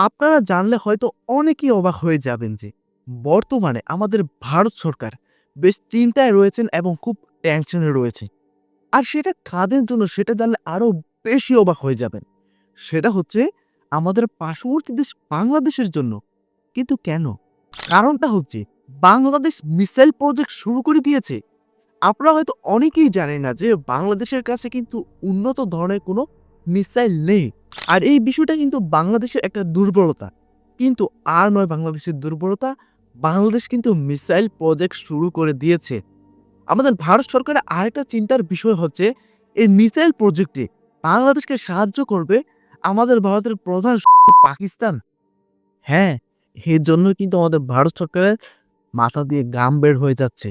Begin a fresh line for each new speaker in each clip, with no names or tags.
আপনারা জানলে হয়তো অনেকেই অবাক হয়ে যাবেন যে বর্তমানে আমাদের ভারত সরকার বেশ চিন্তায় রয়েছেন এবং খুব টেনশনে রয়েছে। আর সেটা কাদের জন্য সেটা জানলে আরও বেশি অবাক হয়ে যাবেন। সেটা হচ্ছে আমাদের পার্শ্ববর্তী দেশ বাংলাদেশের জন্য। কিন্তু কেন? কারণটা হচ্ছে বাংলাদেশ মিসাইল প্রজেক্ট শুরু করে দিয়েছে। আপনারা হয়তো অনেকেই জানেন না যে বাংলাদেশের কাছে কিন্তু উন্নত ধরনের কোনো মিসাইল নেই। আর এই বিষয়টা কিন্তু বাংলাদেশের একটা দুর্বলতা। কিন্তু আর নয় বাংলাদেশের দুর্বলতা, বাংলাদেশ কিন্তু মিসাইল প্রজেক্ট শুরু করে দিয়েছে। আমাদের ভারত সরকারের আরেকটা চিন্তার বিষয় হচ্ছে, এই মিসাইল প্রজেক্টে বাংলাদেশকে সাহায্য করবে আমাদের ভারতের প্রধান পাকিস্তান। হ্যাঁ এর জন্য কিন্তু আমাদের ভারত সরকারের মাথা দিয়ে গাম বের হয়ে যাচ্ছে।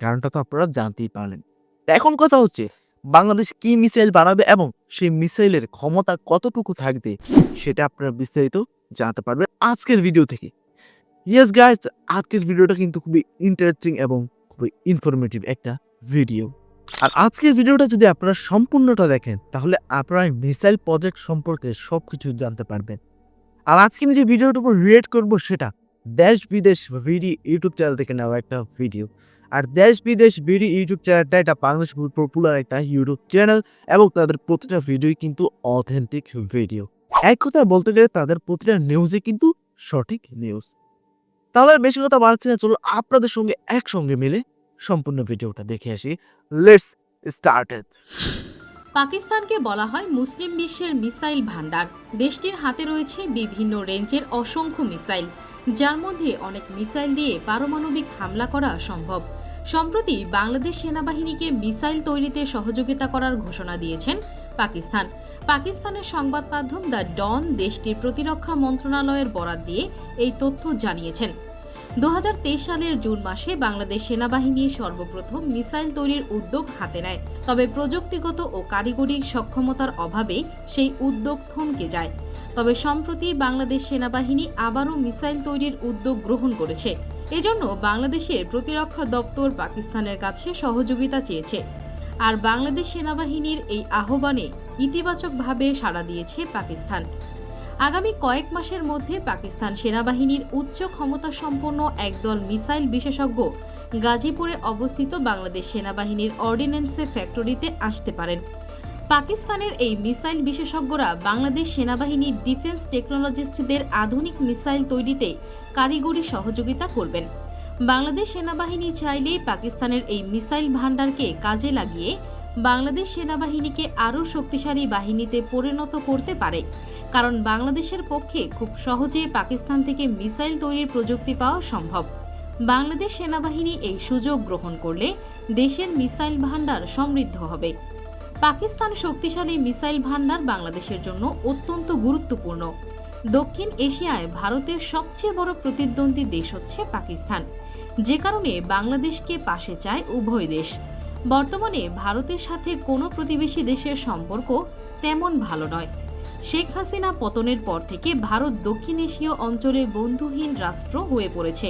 কারণটা তো আপনারা জানতেই পারলেন। এখন কথা হচ্ছে বাংলাদেশ কি মিসাইল বানাবে এবং সেই মিসাইলের ক্ষমতা কতটুকু থাকবে, সেটা আপনারা বিস্তারিত জানতে পারবেন আজকের ভিডিও থেকে। ইয়েস গাইস আজকের ভিডিওটা কিন্তু খুবই ইন্টারেস্টিং এবং খুবই ইনফরমেটিভ একটা ভিডিও আর আজকের ভিডিওটা যদি আপনারা সম্পূর্ণটা দেখেন, তাহলে আপনারা মিসাইল প্রজেক্ট সম্পর্কে সব কিছু জানতে পারবেন। আর আজকে আমি যে ভিডিওটার উপর রিয়েট করব সেটা দেশ বিদেশ ভিডি ইউটিউব চ্যানেল থেকে নেওয়া একটা ভিডিও। আর দেশ বিদেশ বিডি ইউটিউব চ্যানেলটা এটা বাংলাদেশ পপুলার একটা ইউটিউব চ্যানেল এবং তাদের প্রতিটা ভিডিওই কিন্তু অথেন্টিক ভিডিও এক কথা বলতে গেলে তাদের প্রতিটা নিউজে কিন্তু সঠিক নিউজ তাহলে বেশি কথা বাড়ছে না চলো আপনাদের সঙ্গে একসঙ্গে মিলে সম্পূর্ণ ভিডিওটা দেখে আসি। লেটস স্টার্টেড
পাকিস্তানকে বলা হয় মুসলিম বিশ্বের মিসাইল ভান্ডার দেশটির হাতে রয়েছে বিভিন্ন রেঞ্জের অসংখ্য মিসাইল। যার মধ্যে অনেক মিসাইল দিয়ে পারমাণবিক হামলা করা সম্ভব। সম্প্রতি বাংলাদেশ সেনাবাহিনীকে মিসাইল তৈরিতে সহযোগিতা করার ঘোষণা দিয়েছেন পাকিস্তান। পাকিস্তানের সংবাদ মাধ্যম দ্য ডন দেশটির প্রতিরক্ষা মন্ত্রণালয়ের বরাত দিয়ে এই তথ্য জানিয়েছেন। দু হাজার তেইশ সালের জুন মাসে বাংলাদেশ সেনাবাহিনী সর্বপ্রথম মিসাইল তৈরির উদ্যোগ হাতে নেয়, তবে প্রযুক্তিগত ও কারিগরি সক্ষমতার অভাবে সেই উদ্যোগ থমকে যায়। তবে সম্প্রতি বাংলাদেশ সেনাবাহিনী আবারও মিসাইল তৈরির উদ্যোগ গ্রহণ করেছে। এজন্য বাংলাদেশের প্রতিরক্ষা দপ্তর পাকিস্তানের কাছে সহযোগিতা চেয়েছে। আর বাংলাদেশ সেনাবাহিনীর এই আহ্বানে ইতিবাচকভাবে সাড়া দিয়েছে পাকিস্তান। আগামী কয়েক মাসের মধ্যে পাকিস্তান সেনাবাহিনীর উচ্চ ক্ষমতা সম্পন্ন একদল মিসাইল বিশেষজ্ঞ গাজীপুরে অবস্থিত বাংলাদেশ সেনাবাহিনীর অর্ডিন্যান্সে ফ্যাক্টরিতে আসতে পারেন। পাকিস্তানের এই মিসাইল বিশেষজ্ঞরা বাংলাদেশ সেনাবাহিনীর ডিফেন্স টেকনোলজিস্টদের আধুনিক মিসাইল তৈরিতে কারিগরি সহযোগিতা করবেন। বাংলাদেশ সেনাবাহিনী চাইলেই পাকিস্তানের এই মিসাইল ভান্ডারকে কাজে লাগিয়ে বাংলাদেশ সেনাবাহিনীকে আরও শক্তিশালী বাহিনীতে পরিণত করতে পারে। কারণ বাংলাদেশের পক্ষে খুব সহজে পাকিস্তান থেকে মিসাইল তৈরির প্রযুক্তি পাওয়া সম্ভব। বাংলাদেশ সেনাবাহিনী এই সুযোগ গ্রহণ করলে দেশের মিসাইল ভান্ডার সমৃদ্ধ হবে। পাকিস্তান শক্তিশালী মিসাইল ভান্ডার বাংলাদেশের জন্য অত্যন্ত গুরুত্বপূর্ণ। দক্ষিণ এশিয়ায় ভারতের সবচেয়ে বড় প্রতিদ্বন্দ্বী দেশ হচ্ছে পাকিস্তান। যে কারণে বাংলাদেশকে পাশে চায় উভয় দেশ। বর্তমানে ভারতের সাথে কোনো প্রতিবেশী দেশের সম্পর্ক তেমন ভালো নয়। শেখ হাসিনা পতনের পর থেকে ভারত দক্ষিণ এশীয় অঞ্চলে বন্ধুহীন রাষ্ট্র হয়ে পড়েছে।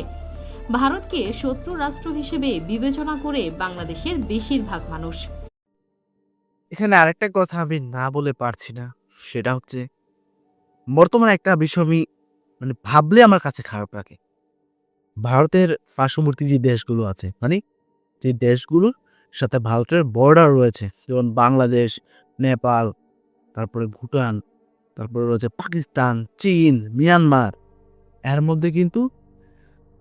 ভারতকে শত্রু রাষ্ট্র হিসেবে বিবেচনা করে বাংলাদেশের বেশিরভাগ মানুষ।
এখানে আরেকটা কথা আমি না বলে পারছি না। সেটা হচ্ছে, বর্তমানে একটা বিষয় আমি মানে ভাবলে আমার কাছে খারাপ লাগে। ভারতের পার্শ্ববর্তী যে দেশগুলো আছে মানে যে দেশগুলোর সাথে ভারতের বর্ডার রয়েছে, যেমন বাংলাদেশ, নেপাল, তারপরে ভুটান, তারপরে রয়েছে পাকিস্তান, চীন, মিয়ানমার, এর মধ্যে কিন্তু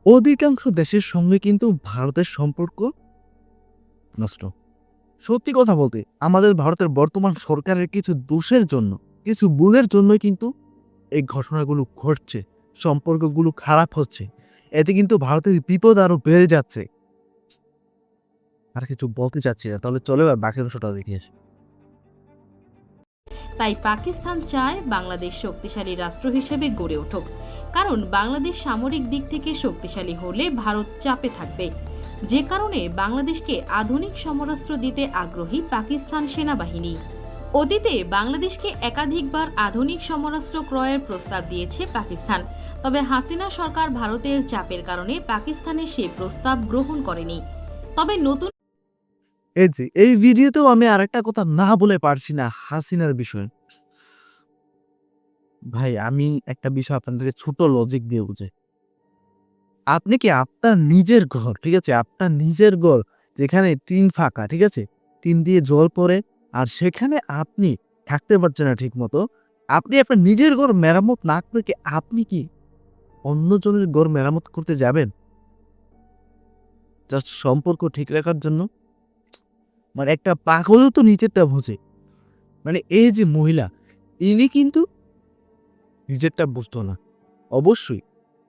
অধিকাংশ দেশের সঙ্গে কিন্তু ভারতের সম্পর্ক নষ্ট। সত্যি কথা বলতে, আমাদের ভারতের বর্তমান সরকারের কিছু দোষের জন্য, কিছু ভুলের জন্যই কিন্তু এই ঘটনাগুলো ঘটছে, সম্পর্কগুলো খারাপ হচ্ছে। এতে কিন্তু ভারতের বিপদ আরও বেড়ে যাচ্ছে। আর কিছু বলতে চাচ্ছি না, তাহলে চলে এবার বাকি অংশটা দেখে আসি।
তাই পাকিস্তান চায় বাংলাদেশ শক্তিশালী রাষ্ট্র হিসেবে গড়ে উঠুক। কারণ বাংলাদেশ সামরিক দিক থেকে শক্তিশালী হলে ভারত চাপে থাকবে। যে কারণে বাংলাদেশকে আধুনিক সমরাস্ত্র দিতে আগ্রহী পাকিস্তান সেনাবাহিনী। অতীতে বাংলাদেশকে একাধিকবার আধুনিক সমরাস্ত্র ক্রয়ের প্রস্তাব দিয়েছে পাকিস্তান। তবে হাসিনা সরকার ভারতের চাপের কারণে পাকিস্তানে সে প্রস্তাব গ্রহণ করেনি। তবে নতুন
এই যে এই ভিডিওতেও আমি আরেকটা কথা না বলে পারছি না হাসিনার বিষয়ে। ভাই, আমি একটা বিষয় আপনাদেরকে ছোট লজিক দিয়ে বুঝাই। আপনি কি আপনার নিজের ঘর, ঠিক আছে? আপনার নিজের ঘর যেখানে টিন ফাঁকা, ঠিক আছে? টিন দিয়ে জল পড়ে আর সেখানে আপনি থাকতে পারছেন না ঠিক মতো আপনি আপনার নিজের ঘর মেরামত না করে কি আপনি কি অন্যজনের ঘর মেরামত করতে যাবেন? জাস্ট সম্পর্ক ঠিক রাখার জন্য? মানে একটা পাগলও তো নিজেরটা বোঝে। মানে এই যে মহিলা, ইনি কিন্তু নিজেরটা বুঝতো না। অবশ্যই।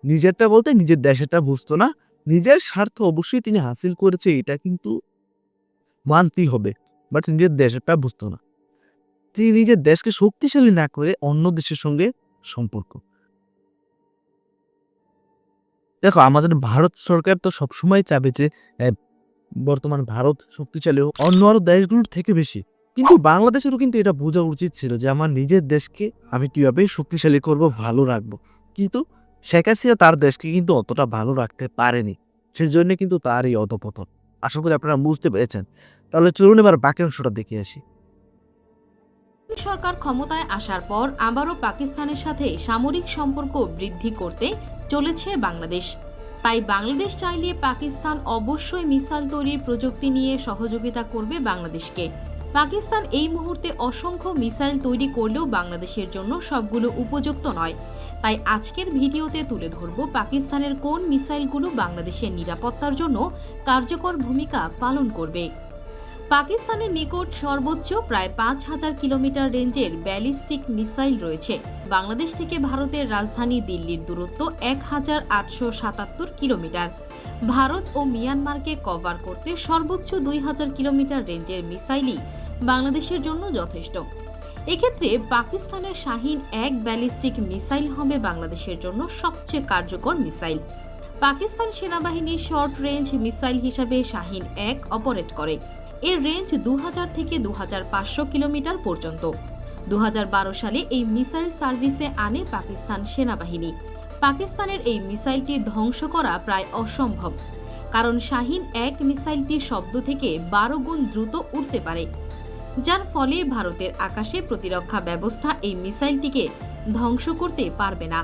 নিজেরটা বলতে নিজের দেশেরটা বুঝতো না। নিজের স্বার্থ অবশ্যই তিনি হাসিল করেছে, এটা কিন্তু মানতেই হবে। বাট নিজের দেশেরটা বুঝতো না। তিনি নিজের দেশকে শক্তিশালী না করে অন্য দেশের সঙ্গে সম্পর্ক। দেখো, আমাদের ভারত সরকার তো সবসময় চাবে যে বর্তমান ভারত শক্তিশালী হোক, অন্য আরও দেশগুলোর থেকে বেশি। কিন্তু বাংলাদেশেরও কিন্তু এটা বোঝা উচিত ছিল যে, আমার নিজের দেশকে আমি কীভাবে শক্তিশালী করব, ভালো রাখব। কিন্তু শেখ হাসিনা তার দেশকে কিন্তু অতটা ভালো রাখতে পারেনি। সেজন্য কিন্তু তার এই অধপতন। আশা করি আপনারা বুঝতে পেরেছেন। তাহলে চলুন এবার বাকি অংশটা দেখে আসি।
সরকার ক্ষমতায় আসার পর আবারও পাকিস্তানের সাথে সামরিক সম্পর্ক বৃদ্ধি করতে চলেছে বাংলাদেশ। তাই বাংলাদেশ চাইলে পাকিস্তান অবশ্যই মিসাইল তৈরির প্রযুক্তি নিয়ে সহযোগিতা করবে বাংলাদেশকে। পাকিস্তান এই মুহূর্তে অসংখ্য মিসাইল তৈরি করলেও বাংলাদেশের জন্য সবগুলো উপযুক্ত নয়। তাই আজকের ভিডিওতে তুলে ধরব পাকিস্তানের কোন মিসাইলগুলো বাংলাদেশের নিরাপত্তার জন্য কার্যকর ভূমিকা পালন করবে। পাকিস্তানের নিকট সর্বোচ্চ প্রায় পাঁচ হাজার কিলোমিটার রেঞ্জের ব্যালিস্টিক মিসাইল রয়েছে। বাংলাদেশ থেকে ভারতের রাজধানী দিল্লির দূরত্ব এক হাজার আটশো সাতাত্তর কিলোমিটার। ভারত ও মিয়ানমারকে কভার করতে সর্বোচ্চ দুই হাজার কিলোমিটার রেঞ্জের মিসাইলই বাংলাদেশের জন্য যথেষ্ট। এক্ষেত্রে পাকিস্তানের শাহিন এক ব্যালিস্টিক মিসাইল হবে বাংলাদেশের জন্য সবচেয়ে কার্যকর মিসাইল। পাকিস্তান সেনাবাহিনী শর্ট রেঞ্জ মিসাইল হিসাবে শাহিন এক অপারেট করে। এর রেঞ্জ দু হাজার থেকে দু হাজার পাঁচশো কিলোমিটার পর্যন্ত। দু হাজার বারো সালে এই মিসাইল সার্ভিসে আনে পাকিস্তান সেনাবাহিনী। পাকিস্তানের এই মিসাইলটি ধ্বংস করা প্রায় অসম্ভব। কারণ শাহিন এক মিসাইলটি শব্দ থেকে বারো গুণ দ্রুত উঠতে পারে। যার ফলে ভারতের আকাশে প্রতিরক্ষা ব্যবস্থা এই মিসাইলটিকে ধ্বংস করতে পারবে না।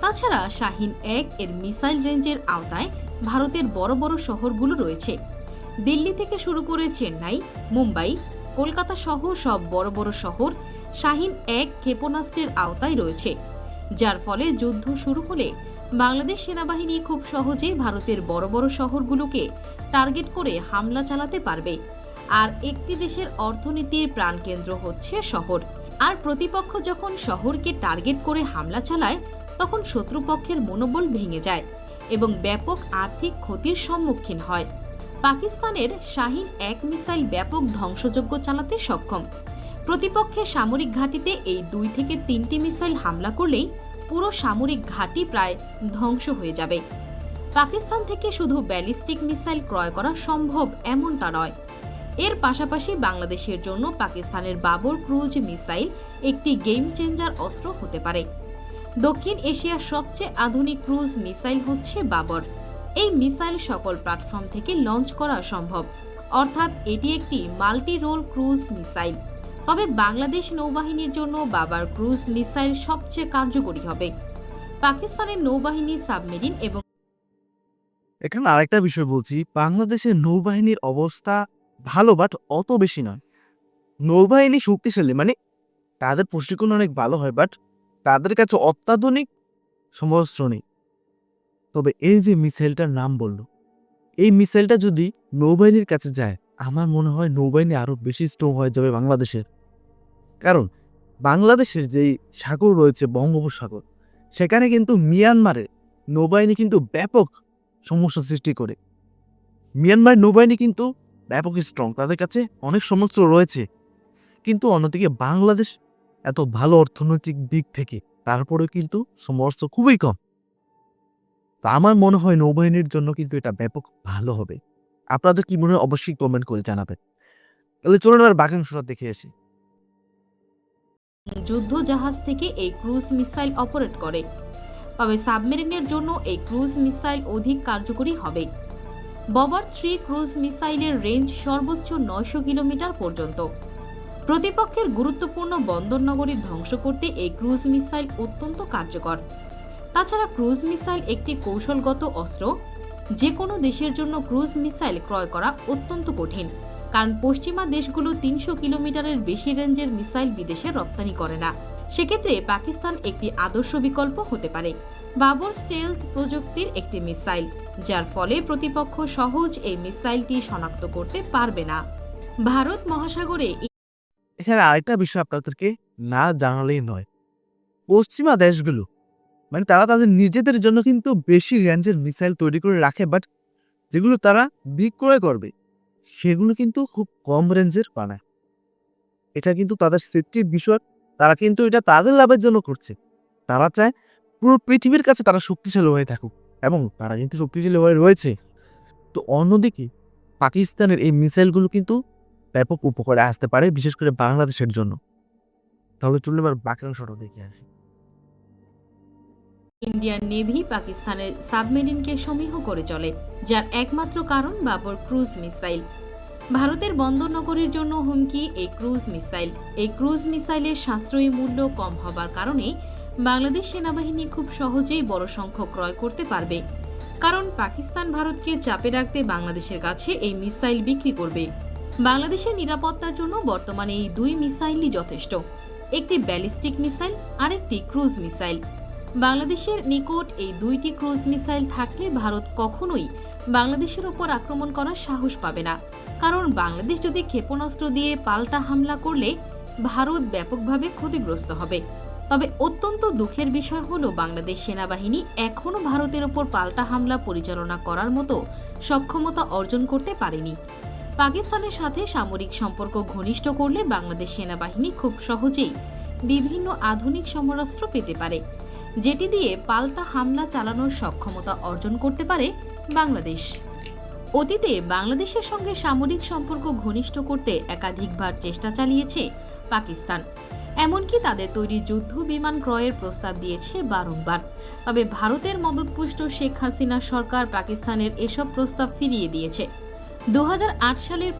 তাছাড়া শাহিন এক এর মিসাইল রেঞ্জের আওতায় ভারতের বড় বড় শহরগুলো রয়েছে। দিল্লি থেকে শুরু করে চেন্নাই, মুম্বাই, কলকাতা সহ সব বড় বড় শহর শাহিন এক ক্ষেপণাস্ত্রের আওতায় রয়েছে, যার ফলে যুদ্ধ শুরু হলে বাংলাদেশ সেনাবাহিনী খুব সহজেই ভারতের বড় বড় শহরগুলোকে টার্গেট করে হামলা চালাতে পারবে। আর একটি দেশের অর্থনীতির প্রাণকেন্দ্র হচ্ছে শহর। আর প্রতিপক্ষ যখন শহরকে টার্গেট করে হামলা চালায়, তখন শত্রুপক্ষের মনোবল ভেঙে যায় এবং ব্যাপক আর্থিক ক্ষতির সম্মুখীন হয়। পাকিস্তানের শাহিন এক মিসাইল ব্যাপক ধ্বংসযজ্ঞ চালাতে সক্ষম। প্রতিপক্ষের সামরিক ঘাঁটিতে এই দুই থেকে তিনটি মিসাইল হামলা করলেই পুরো সামরিক ঘাঁটি প্রায় ধ্বংস হয়ে যাবে। পাকিস্তান থেকে শুধু ব্যালিস্টিক মিসাইল ক্রয় করা সম্ভব এমনটা নয়। এর পাশাপাশি বাংলাদেশের জন্য পাকিস্তানের বাবর ক্রুজ মিসাইল একটি গেম চেঞ্জার অস্ত্র হতে পারে। দক্ষিণ এশিয়ার সবচেয়ে আধুনিক ক্রুজ মিসাইল হচ্ছে বাবর। এই মিসাইল সকল প্ল্যাটফর্ম থেকে লঞ্চ করা সম্ভব। অর্থাৎ এটি একটি মাল্টি রোল ক্রুজ মিসাইল। তবে বাংলাদেশ নৌবাহিনীর জন্য বাবার ক্রুজ মিসাইল সবচেয়ে কার্যকরী হবে। পাকিস্তানের নৌবাহিনী সাবমেরিন এবং
এখানে আরেকটা বিষয় বলছি, বাংলাদেশের নৌবাহিনীর অবস্থা ভালো বাট অত বেশি নয়। নৌবাহিনী শক্তিশালী মানে তাদের প্রশিক্ষণ অনেক ভালো হয় বাট তাদের কাছে অত্যাধুনিক সমস্ত নেই। তবে এই যে মিসাইলটার নাম বলল, এই মিসাইলটা যদি নৌবাহিনীর কাছে যায়, আমার মনে হয় নৌবাহিনী আরও বেশি স্ট্রং হয়ে যাবে বাংলাদেশের। কারণ বাংলাদেশের যেই সাগর রয়েছে, বঙ্গোপসাগর, সেখানে কিন্তু মিয়ানমারের নৌবাহিনী কিন্তু ব্যাপক সমস্যা সৃষ্টি করে। মিয়ানমার নৌবাহিনী কিন্তু ব্যাপক স্ট্রং তাদের কাছে অনেক সমস্যা রয়েছে। কিন্তু অন্যদিকে বাংলাদেশ এত ভালো অর্থনৈতিক দিক থেকে, তারপরেও কিন্তু সমস্যা খুবই কম। তা আমার মনে হয় নৌবাহিনীর জন্য কিন্তু এটা ব্যাপক ভালো হবে। আপনাদের কি মনে হয়? অবশ্যই কমেন্ট করে জানাবেন। তাহলে চলুন এবার বাক্যাংশটা দেখে আসি।
যুদ্ধ জাহাজ থেকে এই ক্রুজ মিসাইল অপারেট করে। তবে সাবমেরিনের জন্য এই ক্রুজ মিসাইল অধিক কার্যকরী হবে। ববার থ্রি ক্রুজ মিসাইলের রেঞ্জ সর্বোচ্চ নয়শো কিলোমিটার পর্যন্ত। প্রতিপক্ষের গুরুত্বপূর্ণ বন্দরনগরী ধ্বংস করতে এই ক্রুজ মিসাইল অত্যন্ত কার্যকর। তাছাড়া ক্রুজ মিসাইল একটি কৌশলগত অস্ত্র। যে কোনো দেশের জন্য ক্রুজ মিসাইল ক্রয় করা অত্যন্ত কঠিন, কারণ পশ্চিমা দেশগুলো তিনশো কিলোমিটারের বেশি রেঞ্জের মিসাইল বিদেশে রপ্তানি করে না। সেক্ষেত্রে পাকিস্তান একটি আদর্শ বিকল্প হতে পারে। বাবর স্টেলথ প্রযুক্তির একটি মিসাইল, যার ফলে প্রতিপক্ষ সহজ এই মিসাইলটি শনাক্ত করতে পারবে না। ভারত মহাসাগরে
এখানে আরেকটা বিষয় আপনাদেরকে না জানালেই নয়। পশ্চিমা দেশগুলো মানে তারা তাদের নিজেদের জন্য কিন্তু বেশি রেঞ্জের মিসাইল তৈরি করে রাখে, বাট যেগুলো তারা বিক্রয় করবে, সেগুলো কিন্তু খুব কম রেঞ্জের বানায়। এটা কিন্তু তাদের সেফটির বিষয়, তারা কিন্তু এটা তাদের লাভের জন্য করছে। তারা চায় পুরো পৃথিবীর কাছে তারা শক্তিশালী হয়ে থাকুক এবং তারা কিন্তু শক্তিশালী হয়ে রয়েছে। তো অন্যদিকে পাকিস্তানের এই মিসাইলগুলো কিন্তু ব্যাপক উপকারে আসতে পারে, বিশেষ করে বাংলাদেশের জন্য। তাহলে চলুন এবার বাকি অংশটা দেখে আসি।
ইন্ডিয়ান নেভি পাকিস্তানের সাবমেরিনকে সমীহ করে চলে, যার একমাত্র কারণ বাবর ক্রুজ মিসাইল। ভারতের বন্দরনগরীর জন্য হুমকি, এই ক্রুজ মিসাইল। এই ক্রুজ মিসাইলের সাশ্রয়ী মূল্য কম হবার কারণে বাংলাদেশ সেনাবাহিনী খুব সহজেই বড় সংখ্যক ক্রয় করতে পারবে। কারণ পাকিস্তান ভারতকে চাপে রাখতে বাংলাদেশের কাছে এই মিসাইল বিক্রি করবে। বাংলাদেশের নিরাপত্তার জন্য বর্তমানে এই দুই মিসাইলই যথেষ্ট। একটি ব্যালিস্টিক মিসাইল, আরেকটি ক্রুজ মিসাইল। বাংলাদেশের নিকট এই দুইটি ক্রুজ মিসাইল থাকলে ভারত কখনোই বাংলাদেশের ওপর আক্রমণ করার সাহস পাবে না। কারণ বাংলাদেশ যদি ক্ষেপণাস্ত্র দিয়ে পাল্টা হামলা করলে, ভারত ব্যাপকভাবে ক্ষতিগ্রস্ত হবে। তবে অত্যন্ত দুঃখের বিষয় হল, বাংলাদেশ সেনাবাহিনী এখনও ভারতের ওপর পাল্টা হামলা পরিচালনা করার মতো সক্ষমতা অর্জন করতে পারেনি। পাকিস্তানের সাথে সামরিক সম্পর্ক ঘনিষ্ঠ করলে বাংলাদেশ সেনাবাহিনী খুব সহজেই বিভিন্ন আধুনিক সমরাস্ত্র পেতে পারে, যেটি দিয়ে পাল্টা হামলা চালানোর সক্ষমতা অর্জন করতে পারে বাংলাদেশ। অতীতে বাংলাদেশের সঙ্গে সামরিক সম্পর্ক ঘনিষ্ঠ করতে একাধিকবার চেষ্টা চালিয়েছে পাকিস্তান। এমনকি তাদের তৈরি যুদ্ধ বিমান ক্রয়ের প্রস্তাব দিয়েছে বারংবার। তবে ভারতের মদতপুষ্ট শেখ হাসিনা সরকার পাকিস্তানের এসব প্রস্তাব ফিরিয়ে দিয়েছে। দু হাজার আট সালের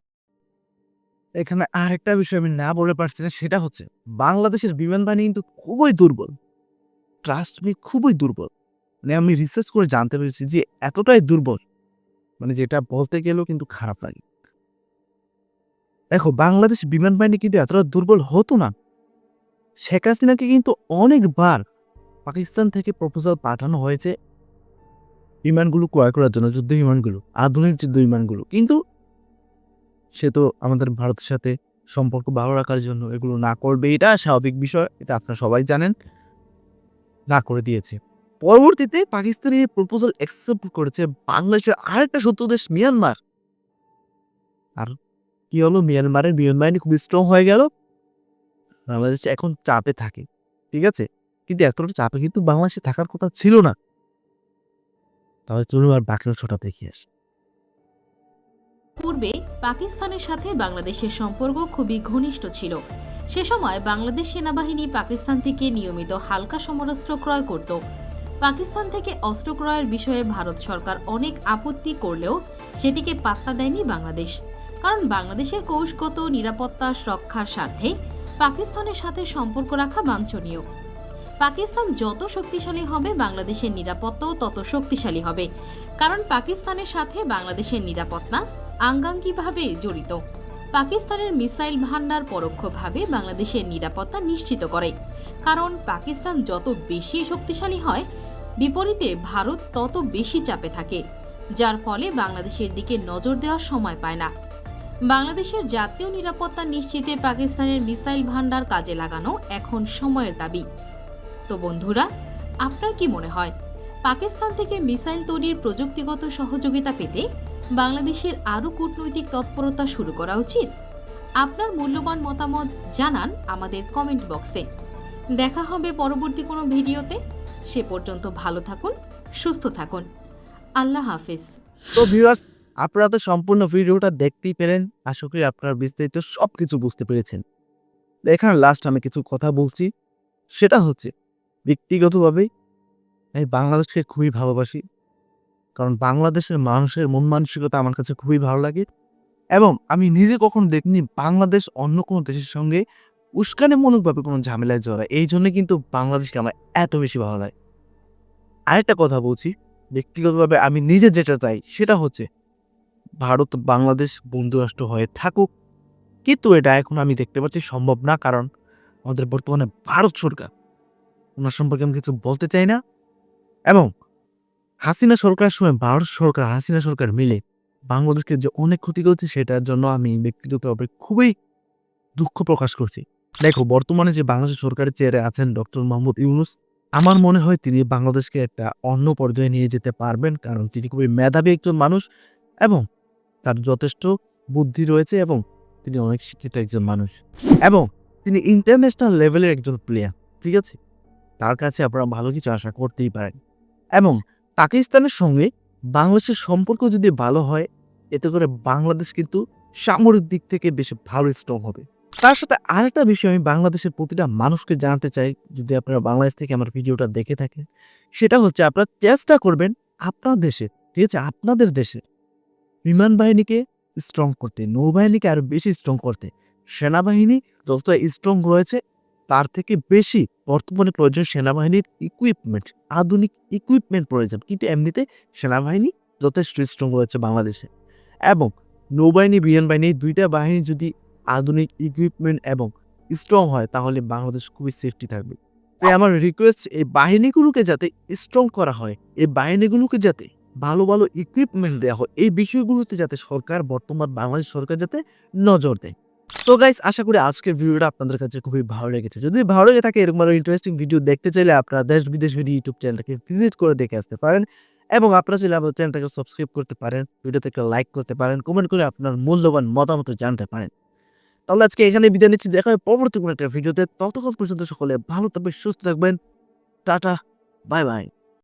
এখানে আরেকটা বিষয় আমি না বলে পারছি না, সেটা হচ্ছে বাংলাদেশের বিমান বাহিনী কিন্তু খুবই দুর্বল। ট্রাস্ট মি খুবই দুর্বল। মানে আমি রিসার্চ করে জানতে পেরেছি যে এতটাই দুর্বল। মানে যেটা বলতে গেলেও কিন্তু খারাপ লাগে। দেখো, বাংলাদেশ বিমান বাহিনী কিন্তু এতটা দুর্বল হতো না। শেখ হাসিনাকে কিন্তু অনেকবার পাকিস্তান থেকে প্রপোজাল পাঠানো হয়েছে। বিমানগুলো ক্রয় করার জন্য, যুদ্ধ বিমানগুলো, আধুনিক যুদ্ধ বিমানগুলো। কিন্তু সে তো আমাদের ভারতের সাথে সম্পর্ক ভালো রাখার জন্য এগুলো না করবে, এটা স্বাভাবিক বিষয়, এটা আপনারা সবাই জানেন, না করে দিয়েছে। পরবর্তীতে পাকিস্তানি প্রপোজাল অ্যাকসেপ্ট করেছে বাংলাদেশের আরেকটা শত্রু দেশ মিয়ানমার। আর কি হলো? মিয়ানমারের বাহিনী খুব স্ট্রং হয়ে গেল। বাংলাদেশ এখন চাপে থাকে, ঠিক আছে? কিন্তু এতটা চাপে কিন্তু বাংলাদেশে থাকার কথা ছিল না। তাহলে চলুন আর বাকি অংশটা দেখে আসি।
পূর্বে পাকিস্তানের সাথে বাংলাদেশের সম্পর্ক খুবই ঘনিষ্ঠ ছিল। সে সময় বাংলাদেশ সেনাবাহিনী পাকিস্তান থেকে নিয়মিত হালকা সমরাস্ত্র ক্রয় করত। পাকিস্তান থেকে অস্ত্র ক্রয়ের বিষয়ে ভারত সরকার অনেক আপত্তি করলেও সেটিকে পাত্তা দেয়নি বাংলাদেশ। কারণ বাংলাদেশের কৌশগত নিরাপত্তা রক্ষার স্বার্থে পাকিস্তানের সাথে সম্পর্ক রাখা বাঞ্ছনীয়। পাকিস্তান যত শক্তিশালী হবে, বাংলাদেশের নিরাপত্তাও তত শক্তিশালী হবে। কারণ পাকিস্তানের সাথে বাংলাদেশের নিরাপত্তা আঙ্গাঙ্গিভাবে জড়িত। পাকিস্তানের মিসাইল ভান্ডার পরোক্ষভাবে বাংলাদেশের নিরাপত্তা নিশ্চিত করে। কারণ পাকিস্তান যত বেশি শক্তিশালী হয়, বিপরীতে ভারত তত বেশি চাপে থাকে, যার ফলে বাংলাদেশের দিকে নজর দেওয়ার সময় পায় না। বাংলাদেশের জাতীয় নিরাপত্তা নিশ্চিতে পাকিস্তানের মিসাইল ভান্ডার কাজে লাগানো এখন সময়ের দাবি। তো বন্ধুরা, আপনার কি মনে হয়, পাকিস্তান থেকে মিসাইল তৈরির প্রযুক্তিগত সহযোগিতা পেতে বাংলাদেশের আরও কূটনৈতিক তৎপরতা শুরু করা উচিত? আপনার মূল্যবান মতামত জানান আমাদের কমেন্ট বক্সে। দেখা হবে পরবর্তী কোনো ভিডিওতে। সে পর্যন্ত ভালো থাকুন, সুস্থ থাকুন। আল্লাহ হাফিজ।
তো ভিউয়ার্স আপনারা তো সম্পূর্ণ ভিডিওটা দেখতেই পেলেন। আশা করি আপনারা বিস্তারিত সব কিছু বুঝতে পেরেছেন। এখানে লাস্ট আমি কিছু কথা বলছি। সেটা হচ্ছে, ব্যক্তিগতভাবে আমি বাংলাদেশকে খুবই ভালোবাসি। কারণ বাংলাদেশের মানুষের মন মানসিকতা আমার কাছে খুবই ভালো লাগে। এবং আমি নিজে কখনো দেখিনি বাংলাদেশ অন্য কোনো দেশের সঙ্গে উস্কানিমূলকভাবে কোনো ঝামেলায় জড়ায়। এই জন্য কিন্তু বাংলাদেশকে আমার এত বেশি ভালো লাগে। আরেকটা কথা বলছি, ব্যক্তিগতভাবে আমি নিজে যেটা চাই, সেটা হচ্ছে ভারত বাংলাদেশ বন্ধুরাষ্ট্র হয়ে থাকুক। কিন্তু এটা এখন আমি দেখতে পাচ্ছি সম্ভব না, কারণ আমাদের বর্তমানে ভারত সরকার ওনার সম্পর্কে আমি কিছু বলতে চাই না। এবং হাসিনা সরকারের সময় ভারত সরকার, হাসিনা সরকার মিলে বাংলাদেশকে যে অনেক ক্ষতি করছে, সেটার জন্য আমি ব্যক্তিগতভাবে খুবই দুঃখ প্রকাশ করছি। দেখো, বর্তমানে যে বাংলাদেশ সরকারের চেয়ারে আছেন ডক্টর মোহাম্মদ ইউনুস, আমার মনে হয় তিনি বাংলাদেশকে একটা অন্য পর্যায়ে নিয়ে যেতে পারবেন, কারণ তিনি খুবই মেধাবী একজন মানুষ এবং তার যথেষ্ট বুদ্ধি রয়েছে এবং তিনি অনেক শিক্ষিত একজন মানুষ। এবং তিনি ইন্টারন্যাশনাল লেভেলের একজন প্লেয়ার ঠিক আছে? তার কাছে আপনারা ভালো কিছু আশা করতেই পারেন। এবং পাকিস্তানের সঙ্গে বাংলাদেশের সম্পর্ক যদি ভালো হয়, এতে করে বাংলাদেশ কিন্তু সামরিক দিক থেকে বেশি ভালো স্ট্রং হবে। তার সাথে আরেকটা বিষয় আমি বাংলাদেশের প্রতিটা মানুষকে জানাতে চাই, যদি আপনারা বাংলাদেশ থেকে আমার ভিডিওটা দেখে থাকেন, সেটা হচ্ছে আপনারা চেষ্টা করবেন আপনার দেশে, ঠিক আছে? আপনাদের দেশে বিমান বাহিনীকে স্ট্রং করতে, নৌবাহিনীকে আরও বেশি স্ট্রং করতে। সেনাবাহিনী যতটা স্ট্রং রয়েছে, তার থেকে বেশি বর্তমানে প্রয়োজন সেনাবাহিনীর ইকুইপমেন্ট আধুনিক ইকুইপমেন্ট প্রয়োজন কিন্তু এমনিতে সেনাবাহিনী যথেষ্ট স্ট্রং রয়েছে বাংলাদেশে। এবং নৌবাহিনী, বিমান বাহিনী দুইটা বাহিনী যদি আধুনিক ইকুইপমেন্ট এবং স্ট্রং হয়, তাহলে বাংলাদেশ খুবই সেফটি থাকবে। তাই আমার রিকোয়েস্ট এই বাহিনীগুলোকে যাতে স্ট্রং করা হয়, এই বাহিনীগুলোকে যাতে ভালো ভালো ইকুইপমেন্ট দেওয়া হয়। এই বিষয়গুলোতে যাতে সরকার, বর্তমান বাংলাদেশ সরকার যাতে নজর দেয়। তো গাইস আশা করি আজকের ভিডিওটা আপনাদের কাছে খুবই ভালো লেগেছে। যদি ভালো লেগে থাকে, এরকম আরও ইন্টারেস্টিং ভিডিও দেখতে চাইলে আপনারা দেশ বিদেশ ভিডিও ইউটিউব চ্যানেলটাকে ভিজিট করে দেখে আসতে পারেন এবং আপনারা চাইলে আমাদের চ্যানেলটাকে সাবস্ক্রাইব করতে পারেন ভিডিওতে একটা লাইক করতে পারেন কমেন্ট করে আপনার মূল্যবান মতামত জানতে পারেন। তাহলে আজকে এখানে বিদায় নিচ্ছি, দেখা হবে পরবর্তী কোনো একটা ভিডিওতে ততক্ষণ পর্যন্ত সকলে ভালো থাকবেন, সুস্থ থাকবেন। Tata bye bye